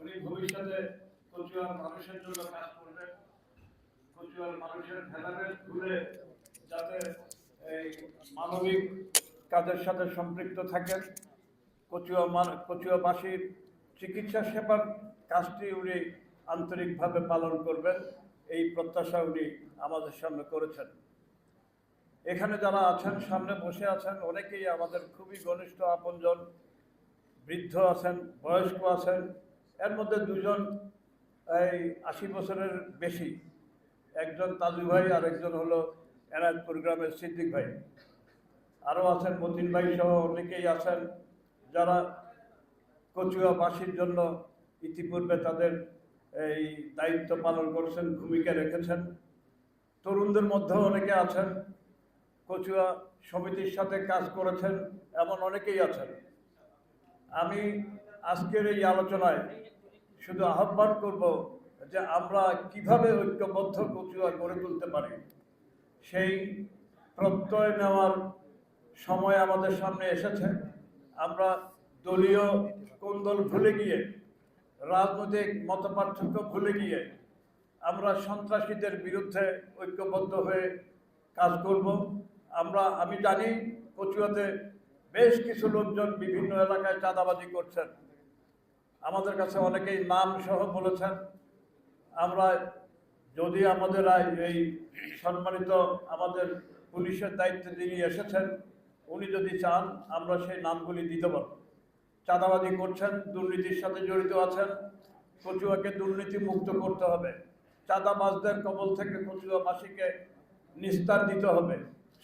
উনি ভবিষ্যতে কচুয়ার মানুষের জন্য কাজ করবেন। কচুয়ার মানুষের ভেদাভেদ ভুলে যাতে এই মানবিক কাজের সাথে সম্পৃক্ত থাকেন। কচুয়া কচুয়াবাসীর চিকিৎসা সেবার কাজটি উনি আন্তরিকভাবে পালন করবেন। এই প্রত্যাশা উনি আমাদের সামনে করেছেন। এখানে যারা আছেন, সামনে বসে আছেন, অনেকেই আমাদের খুবই ঘনিষ্ঠ আপনজন। বৃদ্ধ আছেন, বয়স্ক আছেন এর মধ্যে দুজন এই আশি বছরের বেশি। একজন তাজু ভাই আর একজন হলো এনায়তপুর গ্রামের সিদ্দিক ভাই। আরও আছেন মতিন ভাই সহ অনেকেই আছেন যারা কচুয়াবাসীর জন্য ইতিপূর্বে তাদের এই দায়িত্ব পালন করেছেন, ভূমিকা রেখেছেন। তরুণদের মধ্যেও অনেকে আছেন, কচুয়া সমিতির সাথে কাজ করেছেন, এমন অনেকেই আছেন। আমি আজকের এই আলোচনায় শুধু আহ্বান করব যে আমরা কীভাবে ঐক্যবদ্ধ কচুয়া গড়ে তুলতে পারি। সেই প্রত্যয় নেওয়ার সময় আমাদের সামনে এসেছে। আমরা দলীয় কোন্দল ভুলে গিয়ে, রাজনৈতিক মতপার্থক্য ভুলে গিয়ে, আমরা সন্ত্রাসীদের বিরুদ্ধে ঐক্যবদ্ধ হয়ে কাজ করব। আমরা, আমি জানি কচুয়াতে বেশ কিছু লোকজন বিভিন্ন এলাকায় চাঁদাবাজি করছেন। আমাদের কাছে অনেকেই নাম সহ বলেছেন, আমরা যদি আমাদের এই সম্মানিত আমাদের পুলিশের দায়িত্বে যিনি এসেছেন, উনি যদি চান, আমরা সেই নামগুলি দিতে পারব। চাঁদাবাজি করছেন, দুর্নীতির সাথে জড়িত আছেন, কচুয়াকে দুর্নীতি মুক্ত করতে হবে। চাঁদাবাজদের কবল থেকে কচুয়াবাসীকে নিস্তার দিতে হবে।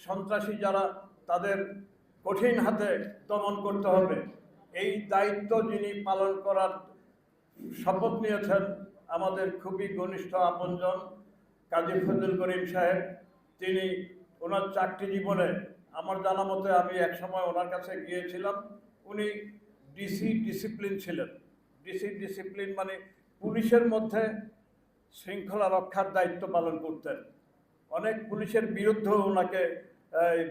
সন্ত্রাসী যারা, তাদের কঠিন হাতে দমন করতে হবে। এই দায়িত্ব যিনি পালন করার শপথ নিয়েছেন আমাদের খুবই ঘনিষ্ঠ আপনজন, কাজী ফজল করিম সাহেব। তিনি ওনার চাকরি জীবনে, আমার জানা মতে আমি এক সময় ওনার কাছে গিয়েছিলাম। উনি ডিসি ডিসিপ্লিন ছিলেন। ডিসি ডিসিপ্লিন মানে পুলিশের মধ্যে শৃঙ্খলা রক্ষার দায়িত্ব পালন করতেন। অনেক পুলিশের বিরুদ্ধেও ওনাকে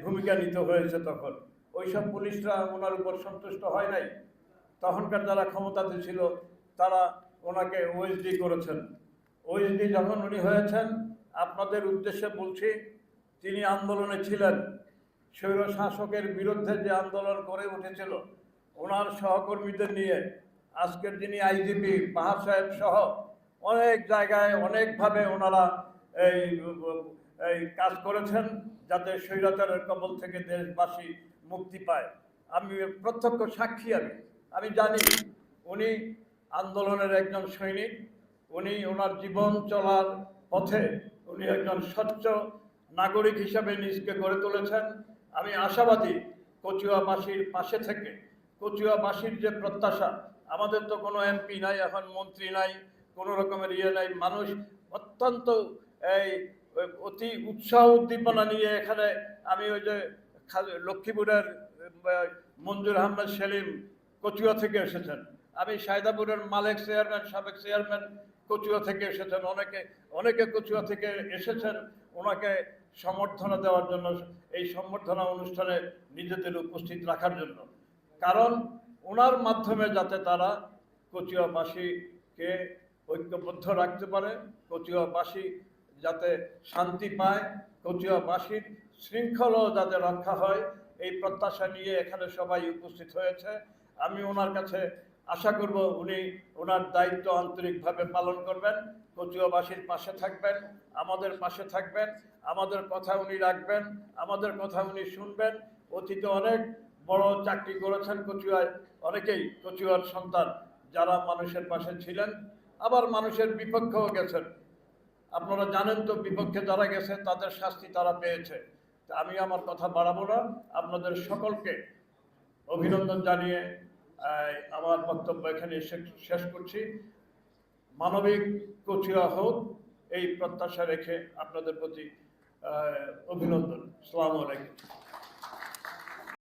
ভূমিকা নিতে হয়েছে তখন। ওইসব পুলিশরা ওনার উপর সন্তুষ্ট হয় নাই। তখনকার যারা ক্ষমতাতে ছিল, তারা ওনাকে ওএসডি করেছেন। ওএসডি যখন উনি হয়েছেন, আপনাদের উদ্দেশ্যে বলছি, তিনি আন্দোলনে ছিলেন। স্বৈর শাসকের বিরুদ্ধে যে আন্দোলন করে উঠেছিল, ওনার সহকর্মীদের নিয়ে, আজকের যিনি আইজিপি বাহার সাহেব সহ অনেক জায়গায় অনেকভাবে ওনারা এই এই কাজ করেছেন, যাতে স্বৈরাচারের কবল থেকে দেশবাসী মুক্তি পায়। আমি প্রত্যক্ষ সাক্ষী আমি। আমি জানি উনি আন্দোলনের একজন সৈনিক, উনি ওনার জীবন চলার পথে উনি একজন স্বচ্ছ নাগরিক হিসাবে নিজকে গড়ে তুলেছেন। আমি আশাবাদী কচুয়াবাসীর পাশে থেকে, কচুয়াবাসীর যে প্রত্যাশা, আমাদের তো কোনো এমপি নাই, এখন মন্ত্রী নাই, কোনো রকমের ইয়ে নাই, মানুষ অত্যন্ত এই অতি উৎসাহ উদ্দীপনা নিয়ে এখানে আমি ওই যে লক্ষ্মীপুরের মঞ্জুর আহমেদ সেলিম কচুয়া থেকে এসেছেন। আমি সায়দাপুরের মালিক চেয়ারম্যান, সাবেক চেয়ারম্যান কচুয়া থেকে এসেছেন। অনেকে অনেকে কচুয়া থেকে এসেছেন। ওনাকে সম্বর্ধনা দেওয়ার জন্য, এই সম্বর্ধনা অনুষ্ঠানে নিজেদের উপস্থিত রাখার জন্য। কারণ ওনার মাধ্যমে যাতে তারা কচুয়াবাসীকে ঐক্যবদ্ধ রাখতে পারে, কচুয়াবাসী যাতে শান্তি পায় কচুয়াবাসীর শৃঙ্খলাও যাতে রক্ষা হয়, এই প্রত্যাশা নিয়ে এখানে সবাই উপস্থিত হয়েছে। আমি ওনার কাছে আশা করব উনি ওনার দায়িত্ব আন্তরিকভাবে পালন করবেন কচুয়াবাসীর পাশে থাকবেন, আমাদের পাশে থাকবেন, আমাদের কথা উনি রাখবেন, আমাদের কথা উনি শুনবেন। অতীতে অনেক বড় চাকরি করেছেন কচুয়ায়, অনেকেই কচুয়ার সন্তান, যারা মানুষের পাশে ছিলেন, আবার মানুষের বিপক্ষেও গেছেন। আপনারা জানেন তো, বিপক্ষে যারা গেছে, তাদের শাস্তি তারা পেয়েছে। আমি আমার কথা বাড়াবো না। আপনাদের সকলকে অভিনন্দন জানিয়ে আমার বক্তব্য এখানে শেষ- শেষ করছি। মানবিক কঠিয়া হোক, এই প্রত্যাশা রেখে আপনাদের প্রতি অভিনন্দন। সালামু আলাইকুম।